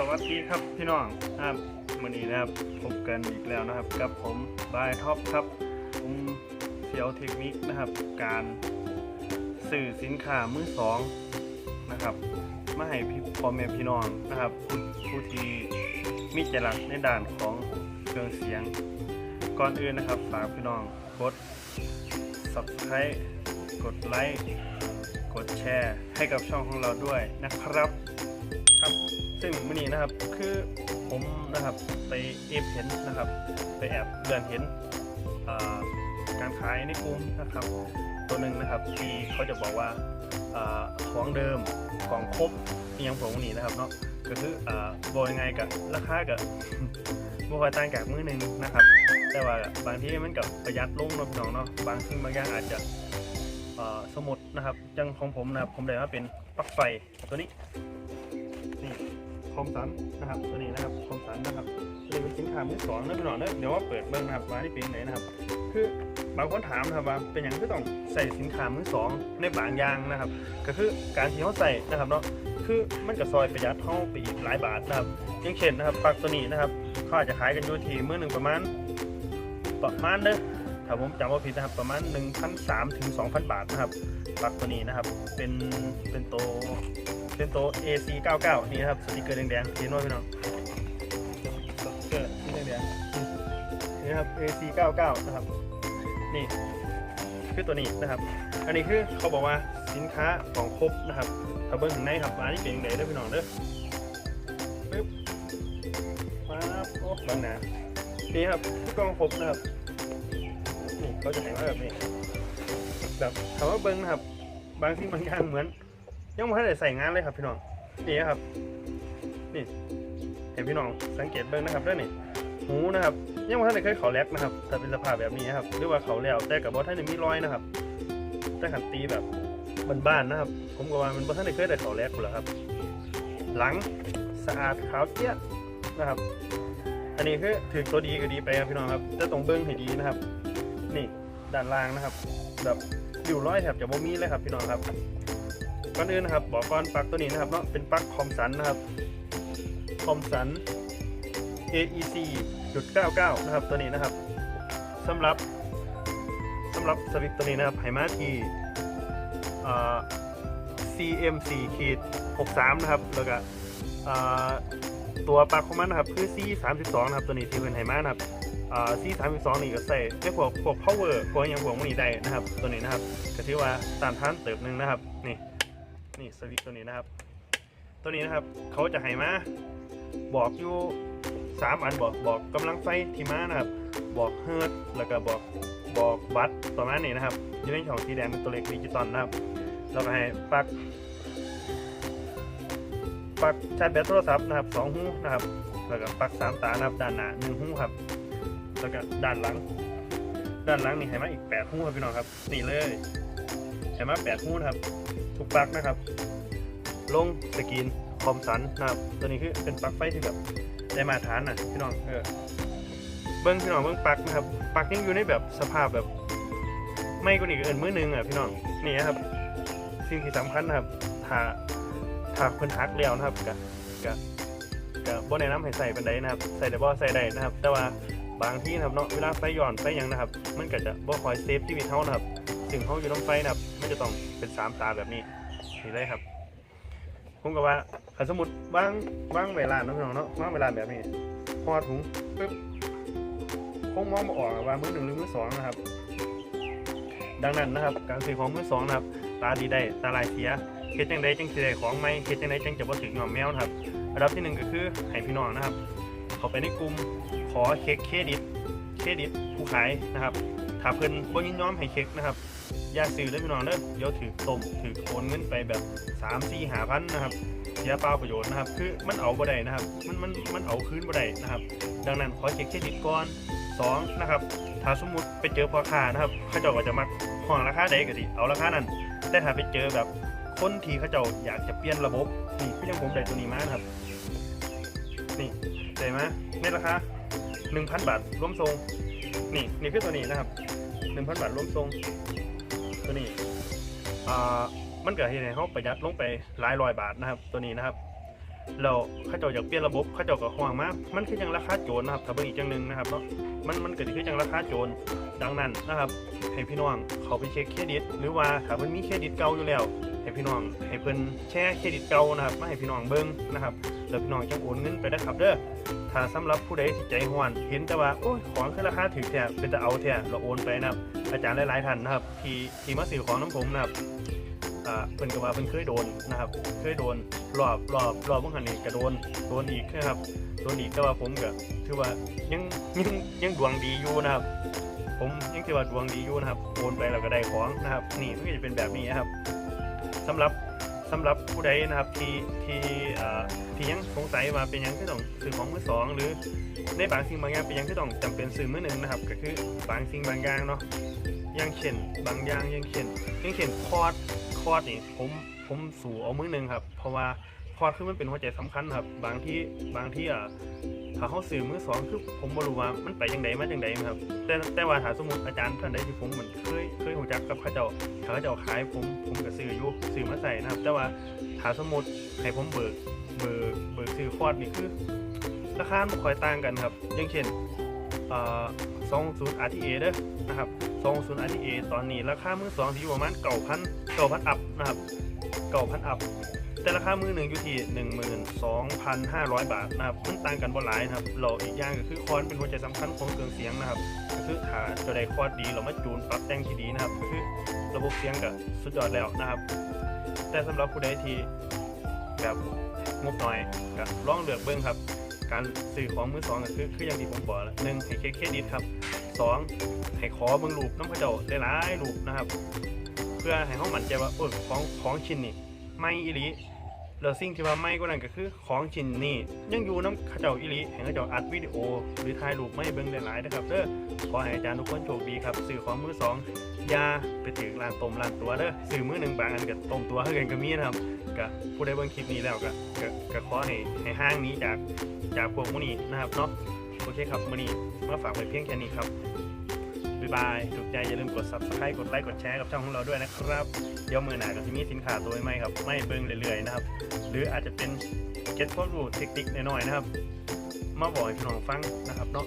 สวัสดีครับพี่น้องครับวันนี้นะครับพบกันอีกแล้วนะครับกับผมบายท็อปครับผมเซียวเทคนิคนะครับ การสื่อสินค้ามือสองนะครับมาให้พี่พ่อแม่พี่น้องนะครับผู้ผู้ที่มีใจรักในด้านของเครื่องเสียง ก่อนอื่นนะครับฝากพี่น้องกด subscribe กดไลค์กดแชร์ให้กับช่องของเราด้วยนะครับ ซึ่งมื่อนี้นะครับคือผมนะครับไปเอฟเห็นนะครับไปแอบเลื่อนเห็นการขายในกลุ่มนะครับ ตัวหนึ่งนะครับที่เขาจะบอกว่าอของเดิมของครบยังผมนี้นะครับเนาะก็คืออบอกยังไงกับราคากับบ่ค่อยต่างจากมือหนึ่งนะครับ แต่ว่าบางที่มันกับประหยัดลงนาะพี่น้องเนาะบางสิ่งบางอย่างอาจจะสมมตินะครับจังของผมนะครับผมได้มาเป็นปลั๊กไฟตัวนี้ คอมสันนะครับตัวนี้นะครับคอมสันนะครับนี่เป็นสินค้ามือสองนะพี่น้องเนอะเดี๋ยวว่าเปิดเบิ้งนะครับว่าที่เป็นไหนนะครับ คือบางคนถามนะครับว่าเป็นอย่างที่ต้องใส่สินค้ามือสองในบางอย่างนะครับ ก็คือการที่เขาใส่นะครับเนาะคือมันก็ซอยประหยัดเท่าไปอีกหลายบาทนะครับอย่างเช่นนะครับปลั๊กตัวนี้นะครับเขาอาจจะขายกันอยู่ที่มือหนึ่งประมาณประมาณเด้อถ้าผมจำว่าผิดนะครับประมาณ1,300ถึง2,000 บาทนะครับปลั๊กตัวนี้นะครับ เป็นเป็นตัว เป็นตัว AC 99 นี่นะครับสติกเกอร์แดงๆเห็นไหมพี่น้องสติกเกอร์สีแดงๆนี่นะครับ AC 99 นะครับ นี่คือตัวนี้นะครับ อันนี้คือเขาบอกว่าสินค้าของครบนะครับถ้าเบิ้งถึงในครับร้านนี้เป็นยังไงเด้อพี่น้องเด้อปึ๊บมาครับโอ้บางหนานี่ครับคือกล้องครบนะครับนี่เขาจะเห็นว่าแบบนี้แบบถามว่าเบิ้งนะครับ บางสิ่งบางอย่างเหมือน ยังไม่ทันได้ใส่งานเลยครับพี่น้องนี่ครับ นี่เห็นพี่น้องสังเกตเบิ้งนะครับด้วยนี่หูนะครับยังไม่ทันได้เคยเขาแลกนะครับแต่เป็นสภาพแบบนี้ครับหรือว่าเขาแล้วแต่กับบอท่านได้มีรอยนะครับ แต่ขันตีแบบบ้านๆนะครับ ผมก็ว่ามันบอท่านได้เคยได้เขาแลกกูแล้วครับ หลังสะอาดขาวเจี๊ยบนะครับ อันนี้คือถือตัวดีก็ดีไปครับพี่น้องครับแต่ต้องเบิ้งให้ดีนะครับ นี่ด้านล่างนะครับแบบอยู่ร้อยแถบจะบ่มีเลยครับพี่น้องครับ ก่อนอื่นนะครับบอกก่อนปลั๊กตัวนี้นะครับเนาะเป็นปลั๊กคอมสันนะครับคอมสัน AEC จุด99นะครับตัวนี้นะครับสำหรับสำหรับสวิตตัวนี้นะครับไหมาที่อ่า CM4 ขีด63นะครับแล้วก็อ่าตัวปลั๊กของมันนะครับคือ C32 นะครับตัวนี้ที่เป็นไหมานะครับอ่า C32 นี่ก็ใส่ในพวกพวก power พวกอหยังพวกมันนี้ได้นะครับ ตัวนี้นะครับก็ถือว่าตามท่านเติบหนึ่งนะครับนี่ นี่สวิตตัวนี้นะครับ ตัวนี้นะครับเขาจะให้มาบอกอยู่สามอันบอกบอกกำลังไฟที่มานะครับ บอกเฮิร์ตแล้วก็บอกบอกวัตต์ประมาณนี้นะครับอยู่ในช่องสีแดงเป็นตัวเลขดิจิตอลนะครับแล้วก็ให้ปลั๊กปลั๊กชาร์จแบตโทรศัพท์นะครับสองหูนะครับ แล้วก็ปลั๊กสามตานะครับด้านหน้าหนึ่งหูครับ แล้วก็ด้านหลัง ด้านหลังนี่ให้มาอีกแปดหูครับพี่น้องครับ นี่เลยให้มาแปดหูนะครับ ทุกปลั๊กนะครับ ลงสกรีนคอมสันนะครับตัวนี้คือเป็นปลั๊กไฟที่แบบได้มาฐานนะพี่น้องเออเบิ้งพี่น้องเบิ้งปลั๊กนะครับปลั๊กยังอยู่ในแบบสภาพแบบไม่ก็อีกเอินมือหนึงอะพี่น้องนี่นะครับสิ่งที่สำคัญนะครับถ้าถ้าเพิ่นหักแล้วนะครับกะกะกะบ่แนะนำให้ใส่ปันไดนะครับ ใส่ได้บ่ใส่ได้นะครับ แต่ว่าบางที่นะครับเนาะเวลาไฟหย่อนไฟยังนะครับ มันก็จะบ่คอยเซฟชีวิตเฮานะครับ สิ่งเขาอยู่ต้องไฟนะครับไม่จะต้องเป็นสามตาแบบนี้นี่เลยครับผมก็ว่าถ้าสมมติวางวางเวลาเนาะพี่น้องเนาะวางเวลาแบบนี้พอถุงปึ๊บคงมองม่ออกว่ามือหนึ่งหรือมือสองนะครับ ดังนั้นนะครับ การซื้อของมือสองนะครับ ตาดีได้ตาลายเสียเฮ็ดจังใดจังสิได้ของไหมเฮ็ดจังใดจังจะบ่ถึงหอมแมวนะครับระดับที่หนึ่งก็คือให้พี่น้องนะครับเขาไปในกลุ่มขอเช็คเครดิต เครดิตผู้ขายนะครับ ถ้าเพิ่นบ่ยินยอมให้เช็คนะครับ อย่าซื้อเลยพี่น้องเด้อเดี๋ยวถือต้มถือโอนเงินไปแบบ3 4 5พันนะครับเสียเปล่าประโยชน์นะครับ คือมันเอาบ่ได้นะครับ มันมันมันเอาคืนบ่ได้นะครับ ดังนั้นขอเช็คเครดิตก่อนสองนะครับถ้าสมมุติไปเจอพ่อค้านะครับเขาเจ้าก็จะมักห้องราคาใดก็ดีเอาราคานั้น แต่ถ้าไปเจอแบบคนที่เขาเจ้าอยากจะเปลี่ยนระบบนี่พี่ยังผมได้ตัวนี้มานะครับ นี่ได้มในราคา1,000 บาทรวมทรง นี่นี่คือตัวนี้นะครับ 1,000 บาทรวมทรง ตัวนี้อ่ามันเกิดเหตุให้เขาประหยัดลงไปหลายร้อยบาทนะครับ ตัวนี้นะครับแล้วเขาเจ้าอยากเปลี่ยนระบบเขาเจ้าก็ห่วงมากมันคือจังราคาโจรนะครับถ้าเบิ่งอีกจังหนึงนะครับเนาะมันมันเก็สิคือจังราคาโจรดังนั้นนะครับ ให้พี่น้องเขาไปเช็คเครดิต หรือว่าถ้าเพิ่นมีเครดิตเก่าอยู่แล้ว ให้พี่น้องให้เพิ่นแชร์เครดิตเก่านะครับมาให้พี่น้องเบิ่งนะครับแล้วพี่น้องจังโอนเงินไปนะครับเด้อถ้าสำหรับผู้ใดที่ใจห้อนเห็นแต่ว่าโอ้ยของคือราคาถูกแท้เป็นแต่เอาแท้เราโอนไปนะครับ อาจารย์หลายๆท่านนะครับ ที่ที่มาซื้อของน้ำผมนะครับอ่าเพิ่นก็ว่าเพิ่นเคยโดนนะครับ เคยโดนรอบรอบรอบเมื่อกี้นี่ก็โดนโดนอีกนะครับโดนอีกแต่ว่าผมก็ถือว่ายังยังยังดวงดีอยู่นะครับ ผมยังถือว่าดวงดีอยู่นะครับโอนไปเราก็ได้ของนะครับ นี่มันก็จะเป็นแบบนี้นะครับสำหรับ สำหรับผู้ใดนะครับที่ที่ที่ยังสงสัยว่าเป็นยังที่ต้องซื้อของมือสองหรือในบางสิ่งบางอย่างเป็นยังที่ต้องจำเป็นซื้อมือหนึ่งนะครับ ก็คือบางสิ่งบางอย่างเนาะอย่างเช่น บางอย่างอย่างเช่นอย่างเช่นคอร์ดคอร์ดนี่ผมผมสู่เอามือหนึ่งครับ เพราะว่า คอร์ดคือมันเป็นหัวใจสำคัญครับ บางที่บางที่อ่าถ้าเขาซื้อมือสองคือผมบ่รู้ว่ามันไปจังไดมาจังไดครับ แต่แต่ว่าถ้าสมมติอาจารย์ท่านใดที่ผมเหมือนเคยเคยรู้จักกับเขาเจ้าถ้าเขาเจ้าขายผมผมก็ซื้ออยู่ซื้อมาใส่นะครับ แต่ว่าถ้าสมมติให้ผมเบิกเบิกเบิกซื้อคอดนี่คือราคาไม่ค่อยต่างกันครับ อย่างเช่นเอ่อ20 RTA เด้อนะครับ20 RTA ตอนนี้ราคามือสองที่อยู่ประมาณ9,000 9,000อัพนะครับ9,000อัพ แต่ราคามือหนึ่งอยู่ที่12,500บาทนะครับมันต่างกันบ่หลายนะครับเราอีกอย่างก็คือคอนเป็นหัวใจสำคัญของเครื่องเสียงนะครับก็คือถ้าจะได้คอดดีเรามาจูนปรับแต่งที่ดีนะครับก็คือระบบเสียงก็สุดยอดแล้วนะครับ แต่สำหรับผู้ใดที่แบบงบน้อยก็ลองเลือกเบิ่งครับการซื้อของมือสองก็คือคืออย่างที่ผมบอกแหละหนึ่งให้เคเครดิตครับสองให้ขอเบิ่งรูปน้ำพระเจ้าหลายรูปนะครับ เพื่อให้เขามั่นใจว่าเออของของชิ้นนี้ไม่อีหลี แล้วสิ่งที่ว่าไม่ก็นั่นก็คือของชิ้นนี้ ยังอยู่น้ำข้าเจ้าอิลิให้เข้าเจ้าอัดวิดีโอ หรือถ่ายรูปไม่เบิ่งหลายๆนะครับเด้อขอให้อาจารย์ทุกคนโชคดีครับซื้อของมือสองยาไปถึงร้านต้มร้านตัวเด้อซื้อมือหนึ่งบางอันก็ต้มตัวให้กันก็มีนะครับก็ผู้ใดเบิ่งคลิปนี้แล้วก็ก็ก็ขอให้ให้ห้างนี้จากจากพวกมือนี้นะครับเนาะโอเคครับมือนี้มาฝากไว้เพียงแค่นี้ครับ บ๊ายบาย ถูกใจอย่าลืมกด subscribe กดไลค์ กดแชร์กับช่องของเราด้วยนะครับ เดี๋ยวมือหนาก็จะมีสินค้าตัวใหม่ครับ ไม่เบิ่งเรื่อยๆนะครับ หรืออาจจะเป็นเก็ตพวกรูเทคนิคน้อยๆนะครับ มาบอกให้พี่น้องฟังนะครับเนาะ